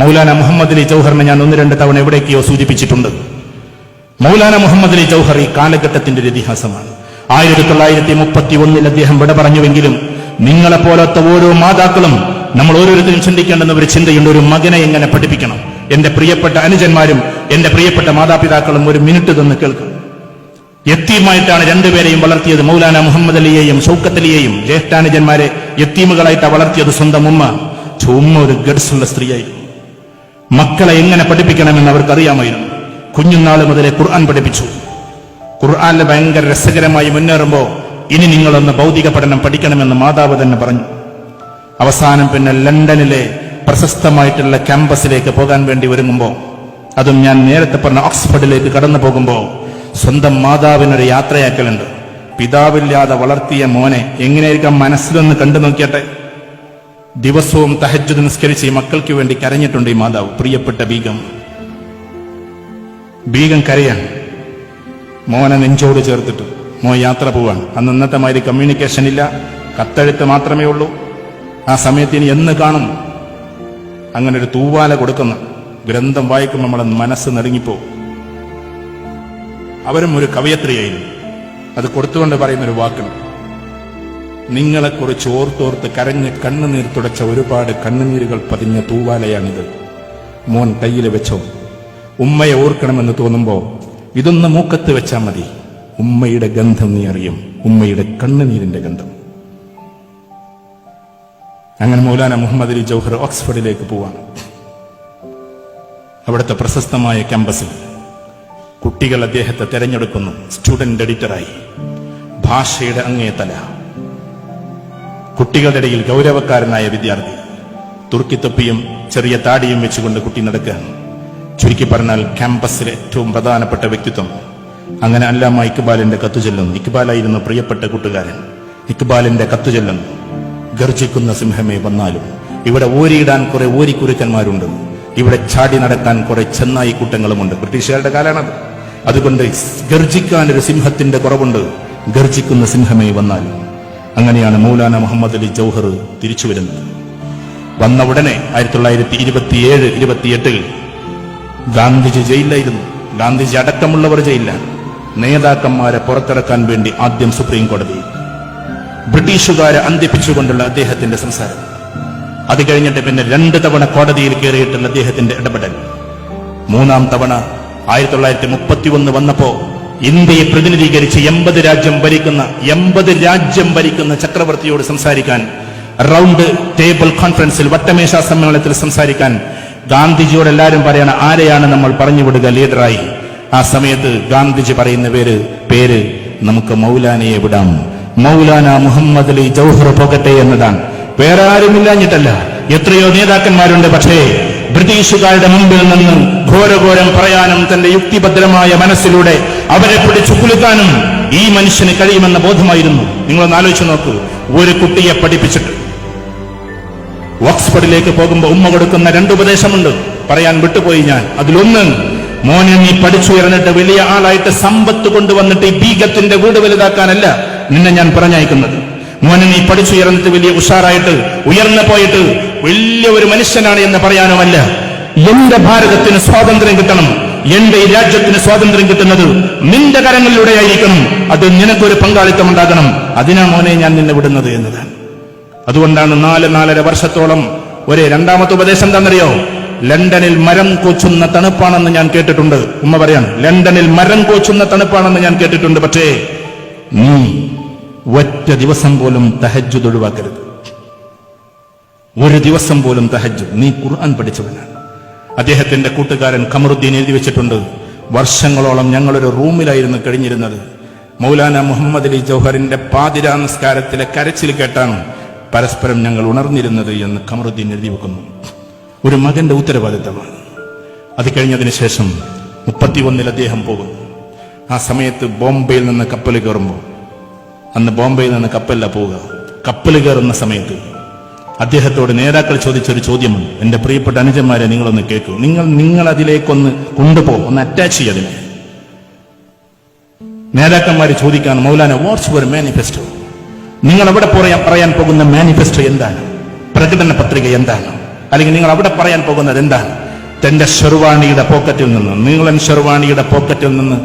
മൗലാന മുഹമ്മദ് അലി ജൗഹറിനെ ഞാൻ ഒന്ന് രണ്ട് തവണ എവിടേക്കോ സൂചിപ്പിച്ചിട്ടുണ്ട്. മൗലാന മുഹമ്മദ് അലി ജൗഹർ ഈ കാലഘട്ടത്തിന്റെ ഒരു ഇതിഹാസമാണ്. ആയിരത്തി തൊള്ളായിരത്തി മുപ്പത്തി ഒന്നിൽ അദ്ദേഹം വിട പറഞ്ഞുവെങ്കിലും നിങ്ങളെപ്പോലത്തെ ഓരോ മാതാക്കളും നമ്മൾ ഓരോരുത്തരും ചിന്തിക്കേണ്ടെന്ന ഒരു ചിന്തയുണ്ട്. ഒരു മകനെ എങ്ങനെ പഠിപ്പിക്കണം? എന്റെ പ്രിയപ്പെട്ട അനുജന്മാരും എന്റെ പ്രിയപ്പെട്ട മാതാപിതാക്കളും ഒരു മിനിറ്റ് തന്ന് കേൾക്കും. യത്തീമായിട്ടാണ് രണ്ടുപേരെയും വളർത്തിയത് മൗലാന മുഹമ്മദ് അലിയെയും ഷൗക്കത്ത് അലിയെയും ജ്യേഷ്ഠാനുജന്മാരെ യത്തീമുകളായിട്ടാണ് വളർത്തിയത് സ്വന്തം ഉമ്മ. ചുമ്മ ഒരു ഗഡ്സുള്ള സ്ത്രീയായിരുന്നു. മക്കളെ എങ്ങനെ പഠിപ്പിക്കണമെന്ന് അവർക്കറിയാമായിരുന്നു. കുഞ്ഞുനാൾ മുതലേ ഖുർആൻ പഠിപ്പിച്ചു. ഖുർആാനിൽ ഭയങ്കര രസകരമായി മുന്നേറുമ്പോൾ ഇനി നിങ്ങളൊന്ന് ഭൗതിക പഠനം പഠിക്കണമെന്ന് മാതാവ് തന്നെ പറഞ്ഞു. അവസാനം പിന്നെ ലണ്ടനിലെ പ്രശസ്തമായിട്ടുള്ള ക്യാമ്പസിലേക്ക് പോകാൻ വേണ്ടി ഒരുങ്ങുമ്പോൾ അതും ഞാൻ നേരത്തെ പറഞ്ഞ ഓക്സ്ഫോർഡിലേക്ക് കടന്നു പോകുമ്പോൾ സ്വന്തം മാതാവിനൊരു യാത്രയാക്കലുണ്ട്. പിതാവില്ലാതെ വളർത്തിയ മോനെ എങ്ങനെയായിരിക്കാം മനസ്സിലൊന്ന് കണ്ടു നോക്കിയട്ടെ? ദിവസവും തഹജ്ജുദ് നിസ്കരിച്ച് ഈ മക്കൾക്ക് വേണ്ടി കരഞ്ഞിട്ടുണ്ട് ഈ മാതാവ്. പ്രിയപ്പെട്ട ബീഗം. ബീഗം കരയാണ്. മോനെ നെഞ്ചോട് ചേർത്തിട്ട് മോ യാത്ര പോവാണ്. അന്ന് ഇന്നത്തെ മാതിരി കമ്മ്യൂണിക്കേഷൻ ഇല്ല. കത്തെഴുത്ത് മാത്രമേ ഉള്ളൂ. ആ സമയത്ത് ഇനി എന്ന് കാണും? അങ്ങനെ ഒരു തൂവാല കൊടുക്കുന്ന ഗ്രന്ഥം വായിക്കും നമ്മളെ മനസ്സ് നെടുങ്ങിപ്പോവും. അവരും ഒരു കവയത്രിയായിരുന്നു. അത് കൊടുത്തുകൊണ്ട് പറയുന്ന ഒരു വാക്കുണ്ട് നിങ്ങളെക്കുറിച്ച് ഓർത്തോർത്ത് കരഞ്ഞ് കണ്ണുനീർ തുടച്ച ഒരുപാട് കണ്ണുനീരുകൾ പതിഞ്ഞ തൂവാലയാണിത്. മോൻ കയ്യിൽ വെച്ചോ. ഉമ്മയെ ഓർക്കണമെന്ന് തോന്നുമ്പോൾ ഇതൊന്ന് മൂക്കത്ത് വെച്ചാൽ മതി. ഉമ്മയുടെ ഗന്ധം നീ അറിയും. ഉമ്മയുടെ കണ്ണുനീരിന്റെ ഗന്ധം. അങ്ങനെ മൗലാന മുഹമ്മദ് അലി ജൗഹർ ഓക്സ്ഫോർഡിലേക്ക് പോവാണ്. അവിടുത്തെ പ്രശസ്തമായ ക്യാമ്പസിൽ കുട്ടികൾ അദ്ദേഹത്തെ തെരഞ്ഞെടുക്കുന്നു. സ്റ്റുഡന്റ് എഡിറ്ററായി. ഭാഷയുടെ അങ്ങേ തല കുട്ടികളുടെ ഇടയിൽ ഗൗരവക്കാരനായ വിദ്യാർത്ഥി. തുർക്കിത്തൊപ്പിയും ചെറിയ താടിയും വെച്ചുകൊണ്ട് കുട്ടി നടക്കുകയാണ്. ചുരുക്കി പറഞ്ഞാൽ ക്യാമ്പസിലെ ഏറ്റവും പ്രധാനപ്പെട്ട വ്യക്തിത്വം. അങ്ങനെ അല്ലാമ ഇക്ബാലിന്റെ കത്തു ഇക്ബാലായിരുന്നു പ്രിയപ്പെട്ട കൂട്ടുകാരൻ. ഇക്ബാലിന്റെ കത്തു ഗർജിക്കുന്ന സിംഹമേ വന്നാലും. ഇവിടെ ഓരിയിടാൻ കുറെ ഓരിക്കുരുക്കന്മാരുണ്ട് ഇവിടെ ചാടി നടക്കാൻ കുറെ ചെന്നായി കൂട്ടങ്ങളുമുണ്ട്. ബ്രിട്ടീഷുകാരുടെ കാലാണത്. അതുകൊണ്ട് ഗർജിക്കാൻ ഒരു സിംഹത്തിന്റെ കുറവുണ്ട്. ഗർജിക്കുന്ന സിംഹമേ വന്നാലും. അങ്ങനെയാണ് മൗലാന മുഹമ്മദ് അലി ജൗഹർ തിരിച്ചു വരുന്നത്. വന്ന ഉടനെ ആയിരത്തി തൊള്ളായിരത്തി ഇരുപത്തിയേഴ് ഇരുപത്തിയെട്ടിൽ ഗാന്ധിജി ജയിലിലായിരുന്നു. ഗാന്ധിജി അടക്കമുള്ളവർ ജയിലിലാണ്. നേതാക്കന്മാരെ പുറത്തിറക്കാൻ വേണ്ടി ആദ്യം സുപ്രീം കോടതി ബ്രിട്ടീഷുകാരെ അന്തിപ്പിച്ചുകൊണ്ടുള്ള അദ്ദേഹത്തിന്റെ സംസാരം. അത് കഴിഞ്ഞിട്ട് പിന്നെ രണ്ട് തവണ കോടതിയിൽ കയറിയിട്ടുള്ള അദ്ദേഹത്തിന്റെ ഇടപെടൽ. മൂന്നാം തവണ ആയിരത്തി തൊള്ളായിരത്തി മുപ്പത്തി ഒന്ന് വന്നപ്പോ ഇന്ത്യയെ പ്രതിനിധീകരിച്ച് എൺപത് രാജ്യം ഭരിക്കുന്ന എൺപത് രാജ്യം ഭരിക്കുന്ന ചക്രവർത്തിയോട് സംസാരിക്കാൻ റൗണ്ട് ടേബിൾ കോൺഫറൻസിൽ വട്ടമേശ സമ്മേളനത്തിൽ സംസാരിക്കാൻ ഗാന്ധിജിയോട് എല്ലാവരും പറയണം ആരെയാണ് നമ്മൾ പറഞ്ഞു വിടുക ലീഡറായി? ആ സമയത്ത് ഗാന്ധിജി പറയുന്ന പേര് പേര് നമുക്ക് മൗലാനയെ വിടാം. മൗലാന മുഹമ്മദ് അലി ജൗഹർ പോകട്ടെ എന്നതാണ്. വേറെ ആരുമില്ലാഞ്ഞിട്ടല്ല എത്രയോ നേതാക്കന്മാരുണ്ട് പക്ഷേ ബ്രിട്ടീഷുകാരുടെ മുമ്പിൽ നിന്ന് ഘോരഘോരം പറയാനും തന്റെ യുക്തിഭദ്രമായ മനസ്സിലൂടെ അവരെ പിടിച്ചു കുലുക്കാനും ഈ മനുഷ്യന് കഴിയുമെന്ന ബോധമായിരുന്നു. നിങ്ങളൊന്ന് ആലോചിച്ച് നോക്കൂ. ഒരു കുട്ടിയെ പഠിപ്പിച്ചിട്ട് ഓക്സ്ഫോർഡിലേക്ക് പോകുമ്പോൾ ഉമ്മ കൊടുക്കുന്ന രണ്ട് ഉപദേശമുണ്ട്. പറയാൻ വിട്ടുപോയി ഞാൻ. അതിലൊന്ന് മോനെ നീ പഠിച്ചുയർന്നിട്ട് വലിയ ആളായിട്ട് സമ്പത്ത് കൊണ്ടുവന്നിട്ട് ഈ ബീഗത്തിന്റെ വീട് വലുതാക്കാനല്ല നിന്നെ ഞാൻ പറഞ്ഞയക്കുന്നത്. മോനെ നീ പഠിച്ചുയർന്നിട്ട് വലിയ ഉഷാറായിട്ട് ഉയർന്നു പോയിട്ട് വലിയ ഒരു മനുഷ്യനാണ് എന്ന് പറയാനുമല്ല. എന്റെ ഭാരതത്തിന് സ്വാതന്ത്ര്യം കിട്ടണം. എന്റെ ഈ രാജ്യത്തിന് സ്വാതന്ത്ര്യം കിട്ടുന്നത് നിന്റെ കരങ്ങളിലൂടെ ആയിരിക്കും അത് നിനക്കൊരു പങ്കാളിത്തം ഉണ്ടാകണം. അതിനാ മോനെ ഞാൻ നിന്നെ വിടുന്നത് എന്നതാണ്. അതുകൊണ്ടാണ് നാല് നാലര വർഷത്തോളം ഒരേ രണ്ടാമത്തെ ഉപദേശം എന്താണെന്നറിയോ? ലണ്ടനിൽ മരം കോച്ചുന്ന തണുപ്പാണെന്ന് ഞാൻ കേട്ടിട്ടുണ്ട്. ഉമ്മ പറയാണ് ലണ്ടനിൽ മരം കോച്ചുന്ന തണുപ്പാണെന്ന് ഞാൻ കേട്ടിട്ടുണ്ട്. പക്ഷേ നീ ഒറ്റ ദിവസം പോലും തഹജ്ജുദ് ഒഴിവാക്കരുത്. ഒരു ദിവസം പോലും തഹജ്ജുദ്. നീ ഖുർആൻ പഠിച്ചവനാണ്. അദ്ദേഹത്തിന്റെ കൂട്ടുകാരൻ കമറുദ്ദീൻ എഴുതി വെച്ചിട്ടുണ്ട്. വർഷങ്ങളോളം ഞങ്ങളൊരു റൂമിലായിരുന്നു കഴിഞ്ഞിരുന്നത്. മൗലാന മുഹമ്മദ് അലി ജൗഹറിന്റെ പാതിരാ നിസ്കാരത്തിലെ കരച്ചിൽ കേട്ടാണ് പരസ്പരം ഞങ്ങൾ ഉണർന്നിരുന്നത് എന്ന് കമറുദ്ദീൻ എഴുതി വെക്കുന്നു. ഒരു മകന്റെ ഉത്തരവാദിത്തമാണ്. അത് കഴിഞ്ഞതിന് ശേഷം മുപ്പത്തിയൊന്നിൽ അദ്ദേഹം പോകുന്നു. ആ സമയത്ത് ബോംബെയിൽ നിന്ന് കപ്പൽ കയറുമ്പോൾ അന്ന് ബോംബെയിൽ നിന്ന് കപ്പലല്ല പോവുക കപ്പൽ കയറുന്ന സമയത്ത് അദ്ദേഹത്തോട് നേതാക്കൾ ചോദിച്ചൊരു ചോദ്യമുണ്ട്. എന്റെ പ്രിയപ്പെട്ട അനുജന്മാരെ നിങ്ങളൊന്ന് കേൾക്കൂ. നിങ്ങൾ നിങ്ങൾ അതിലേക്കൊന്ന് കൊണ്ടുപോകും. ഒന്ന് അറ്റാച്ച് ചെയ്യതിനെ. നേതാക്കന്മാർ ചോദിക്കാണ് മൗലാന വാട്സ് യുവർ മാനിഫെസ്റ്റോ നിങ്ങൾ അവിടെ പറയാൻ പറയാൻ പോകുന്ന മാനിഫെസ്റ്റോ എന്താണ്? പ്രകടന പത്രിക എന്താണ്? അല്ലെങ്കിൽ നിങ്ങൾ അവിടെ പറയാൻ പോകുന്നത് എന്താണ്? തന്റെ ഷെർവാണിയുടെ പോക്കറ്റിൽ നിന്ന്. നീളൻ ഷെർവാണിയുടെ പോക്കറ്റിൽ നിന്ന്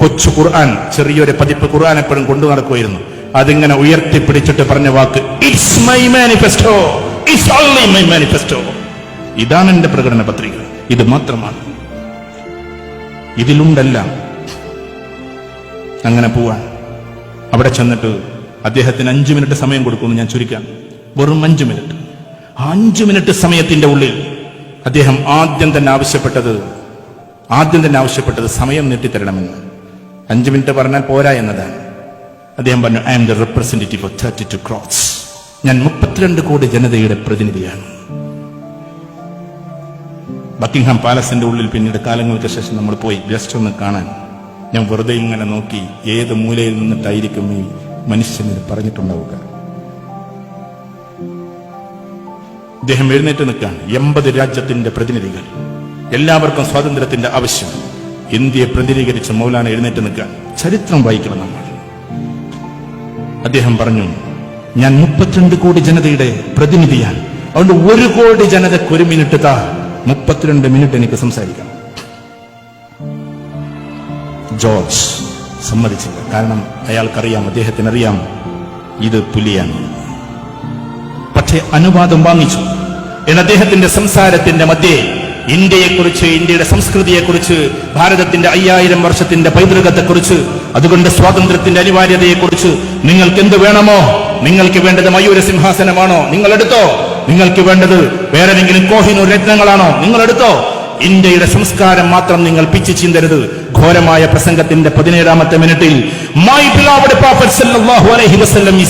കൊച്ചു ഖുർആൻ ചെറിയൊരു പതിപ്പ് ഖുർആൻ എപ്പോഴും കൊണ്ടു നടക്കുമായിരുന്നു. അതിങ്ങനെ ഉയർത്തിപ്പിടിച്ചിട്ട് പറഞ്ഞ വാക്ക് it's my manifesto it's only my manifesto ഇതാണ് എന്റെ പ്രകടന പത്രിക. ഇത് മാത്രമാണ്. ഇതിലുണ്ടെല്ലാം. അങ്ങനെ പോവാൻ അവിടെ ചെന്നിട്ട് അദ്ദേഹത്തിന് അഞ്ചു മിനിറ്റ് സമയം കൊടുക്കുമെന്ന് ഞാൻ ചുരുക്കാം. വെറും അഞ്ചു മിനിറ്റ്. അഞ്ചു മിനിറ്റ് സമയത്തിന്റെ ഉള്ളിൽ അദ്ദേഹം ആദ്യം തന്നെ ആവശ്യപ്പെട്ടത് ആദ്യം തന്നെ ആവശ്യപ്പെട്ടത് സമയം നീട്ടിത്തരണമെന്ന്. അഞ്ചു മിനിറ്റ് പറഞ്ഞാൽ പോരാ എന്നതാണ്. അദ്ദേഹം പറഞ്ഞു I am the representative of thirty two crores ഞാൻ മുപ്പത്തിരണ്ട് കോടി ജനതയുടെ പ്രതിനിധിയാണ്. ബക്കിംഗ്ഹാം പാലസിന്റെ ഉള്ളിൽ പിന്നീട് കാലങ്ങൾക്ക് ശേഷം നമ്മൾ പോയി ജസ്റ്റ് ഒന്ന് കാണാൻ. ഞാൻ വെറുതെ ഇങ്ങനെ നോക്കി ഏത് മൂലയിൽ നിന്നിട്ടായിരിക്കും ഈ മനുഷ്യന് പറഞ്ഞിട്ടുണ്ടാവുക. ഇദ്ദേഹം എഴുന്നേറ്റ് നിൽക്കാൻ എൺപത് രാജ്യത്തിന്റെ പ്രതിനിധികൾ. എല്ലാവർക്കും സ്വാതന്ത്ര്യത്തിന്റെ ആവശ്യം. ഇന്ത്യയെ പ്രതിനിധീകരിച്ച് മൗലാന എഴുന്നേറ്റ് നിൽക്കാൻ ചരിത്രം വായിക്കണം നമ്മൾ. അദ്ദേഹം പറഞ്ഞു ഞാൻ മുപ്പത്തിരണ്ട് കോടി ജനതയുടെ പ്രതിനിധിയാണ്. അതുകൊണ്ട് ഒരു കോടി ജനതയ്ക്ക് ഒരു മിനിറ്റ് താ. മുപ്പത്തിരണ്ട് മിനിറ്റ് എനിക്ക് സംസാരിക്കാം. ജോർജ് സമ്മതിച്ചില്ല. കാരണം അയാൾക്കറിയാം അദ്ദേഹത്തിനറിയാം ഇത് പുലിയാണ്. പക്ഷേ അനുവാദം വാങ്ങിച്ചു. എന്ന അദ്ദേഹത്തിന്റെ സംസാരത്തിന്റെ മധ്യേ ഇന്ത്യയെക്കുറിച്ച് ഇന്ത്യയുടെ സംസ്കൃതിയെക്കുറിച്ച് ഭാരതത്തിന്റെ അയ്യായിരം വർഷത്തിന്റെ പൈതൃകത്തെക്കുറിച്ച് അതുകൊണ്ട് സ്വാതന്ത്ര്യത്തിന്റെ അനിവാര്യതയെക്കുറിച്ച് നിങ്ങൾക്ക് എന്ത് വേണമോ? നിങ്ങൾക്ക് വേണ്ടത് മയൂര സിംഹാസനമാണോ? നിങ്ങൾ എടുത്തോ നിങ്ങൾക്ക് വേണ്ടത് വേറെന്തെങ്കിലും കോഹിനൂർ രത്നങ്ങളാണോ? നിങ്ങൾ എടുത്തോ ഇന്ത്യയുടെ സംസ്കാരം മാത്രം നിങ്ങൾ പിച്ചു ചിന്തരുത്. ഘോരമായ പ്രസംഗത്തിന്റെ പതിനേഴാമത്തെ മിനിറ്റിൽ മൈ prophet സല്ലല്ലാഹു അലൈഹി വസല്ലം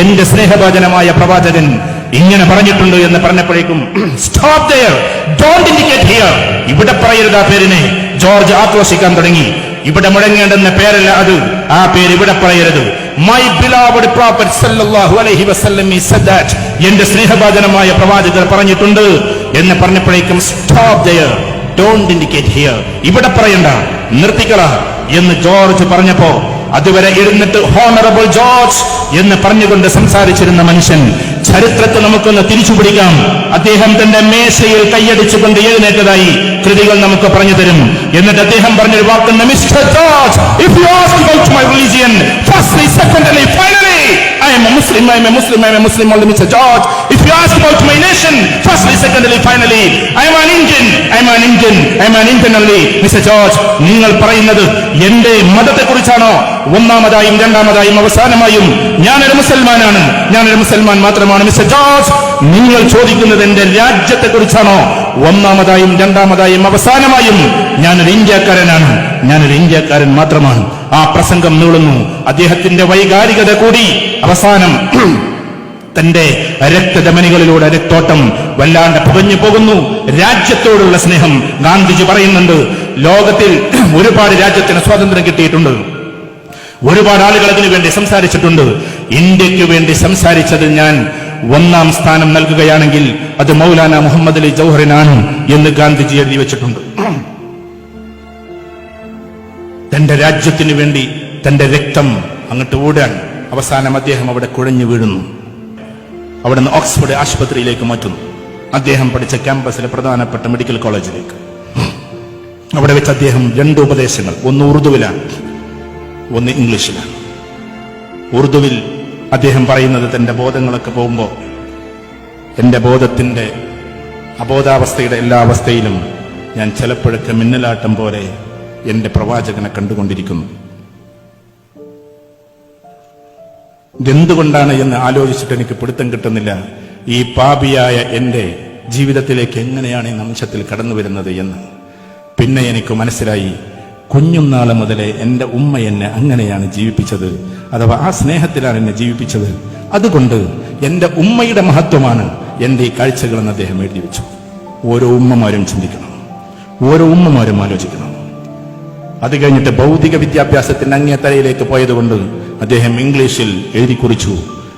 എന്റെ സ്നേഹഭാജനമായ പ്രവാചകൻ ഇങ്ങനെ പറഞ്ഞിട്ടുണ്ട് എന്ന് പറഞ്ഞപ്പോഴേക്കും stop there don't indicate here ഇവിടെ പറയരുത് ആ പേരിനെ. ജോർജ് ആക്രോശിക്കാൻ തുടങ്ങി. ഇവിടെ മുഴങ്ങേണ്ടെന്ന പേരല്ല അത്. ആ പേര് ഇവിടെ പറയരുത്. മൈ ബിലാവഡ് പ്രോപ്പറ്റ് സല്ലല്ലാഹു അലൈഹി വസല്ലം ഈ said that. എന്റെ സ്നേഹഭാജനമായ പ്രവാചകർ പറഞ്ഞിട്ടുണ്ട് എന്ന് പറഞ്ഞപ്പോഴേക്കും stop there don't indicate here ഇവിടെ പറയണ്ട. നിർത്തിക്കള എന്ന് ജോർജ് പറഞ്ഞപ്പോ അതുവരെ എഴുന്നിട്ട് ഹോണറബിൾ ജോർജ് എന്ന് പറഞ്ഞുകൊണ്ട് സംസാരിച്ചിരുന്ന മനുഷ്യൻ ചരിത്രത്തെ നമുക്കൊന്ന് തിരിച്ചു പിടിക്കാം. അദ്ദേഹം തന്റെ മേശയിൽ കൈയടിച്ചുകൊണ്ട് എഴുന്നേറ്റതായി കൃതികൾ നമുക്ക് പറഞ്ഞു തരും. എന്നിട്ട് അദ്ദേഹം പറഞ്ഞൊരു വാക്കുണ്ട് mister George if you ask about my religion firstly secondly finally I am a Muslim, I am a Muslim, I am a Muslim only, Mr. George. If you ask about my nation, firstly, secondly, finally, I am an Indian, I am an Indian, I am an Indian only, Mr. George. നിങ്ങൾ പറയുന്നത് എന്റെ മതത്തെക്കുറിച്ചാണോ ഒന്നാമതായും രണ്ടാമതായും അവസാനമായും ഞാനൊരു മുസൽമാനാണ് ഞാനൊരു മുസൽമാൻ മാത്രമാണ് mister George നിങ്ങൾ ചോദിക്കുന്നത് എന്റെ രാജ്യത്തെക്കുറിച്ചാണോ ഒന്നാമതായും രണ്ടാമതായും അവസാനമായും ഞാനൊരു ഇന്ത്യക്കാരനാണ് ഞാനൊരു ഇന്ത്യക്കാരൻ മാത്രമാണ് ആ പ്രസംഗം നീളുന്നു. അദ്ദേഹത്തിന്റെ വൈകാരികത കൂടി അവസാനം തന്റെ രക്തധമനികളിലൂടെ രക്തോട്ടം വല്ലാണ്ട് പുകഞ്ഞു പോകുന്നു. രാജ്യത്തോടുള്ള സ്നേഹം ഗാന്ധിജി പറയുന്നുണ്ട്. ലോകത്തിൽ ഒരുപാട് രാജ്യത്തിന് സ്വാതന്ത്ര്യം കിട്ടിയിട്ടുണ്ട്. ഒരുപാട് ആളുകൾ അതിനു വേണ്ടി സംസാരിച്ചിട്ടുണ്ട്. ഇന്ത്യയ്ക്ക് വേണ്ടി സംസാരിച്ചത് ഞാൻ ഒന്നാം സ്ഥാനം നൽകുകയാണെങ്കിൽ അത് മൗലാന മുഹമ്മദ് അലി ജൗഹറിനാണ് എന്ന് ഗാന്ധിജി എഴുതി വെച്ചിട്ടുണ്ട്. തന്റെ രാജ്യത്തിന് വേണ്ടി തന്റെ രക്തം അങ്ങോട്ട് ഓടാൻ അവസാനം അദ്ദേഹം അവിടെ കുഴഞ്ഞു വീഴുന്നു. അവിടെ നിന്ന് ഓക്സ്ഫോർഡ് ആശുപത്രിയിലേക്ക് മാറ്റുന്നു. അദ്ദേഹം പഠിച്ച ക്യാമ്പസിലെ പ്രധാനപ്പെട്ട മെഡിക്കൽ കോളേജിലേക്ക്. അവിടെ വെച്ച് അദ്ദേഹം രണ്ട് ഉപദേശങ്ങൾ. ഒന്ന് ഉറുദുവിലാണ് ഒന്ന് ഇംഗ്ലീഷിലാണ്. ഉറുദുവിൽ അദ്ദേഹം പറയുന്നത് തന്റെ ബോധങ്ങളൊക്കെ പോകുമ്പോൾ എന്റെ ബോധത്തിന്റെ അബോധാവസ്ഥയുടെ എല്ലാ അവസ്ഥയിലും ഞാൻ ചിലപ്പോഴൊക്കെ മിന്നലാട്ടം പോലെ എന്റെ പ്രവാചകനെ കണ്ടുകൊണ്ടിരിക്കുന്നു. ഇതെന്തുകൊണ്ടാണ് എന്ന് ആലോചിച്ചിട്ട് എനിക്ക് പിടുത്തം കിട്ടുന്നില്ല. ഈ പാപിയായ എന്റെ ജീവിതത്തിലേക്ക് എങ്ങനെയാണ് ഈ നിമിഷത്തിൽ കടന്നു വരുന്നത് എന്ന്. പിന്നെ എനിക്ക് മനസ്സിലായി കുഞ്ഞുനാൾ മുതലേ എന്റെ ഉമ്മ എന്നെ അങ്ങനെയാണ് ജീവിപ്പിച്ചത്. അഥവാ ആ സ്നേഹത്തിലാണ് എന്നെ ജീവിപ്പിച്ചത്. അതുകൊണ്ട് എന്റെ ഉമ്മയുടെ മഹത്വമാണ് എന്റെ ഈ കാഴ്ചകളെന്ന് അദ്ദേഹം എഴുതി വെച്ചു. ഓരോ ഉമ്മമാരും ചിന്തിക്കണം. ഓരോ ഉമ്മമാരും ആലോചിക്കണം. അത് കഴിഞ്ഞിട്ട് ഭൗതിക വിദ്യാഭ്യാസത്തിന്റെ അങ്ങേ തലയിലേക്ക് പോയതുകൊണ്ട് അദ്ദേഹം ഇംഗ്ലീഷിൽ എഴുതി കുറിച്ചു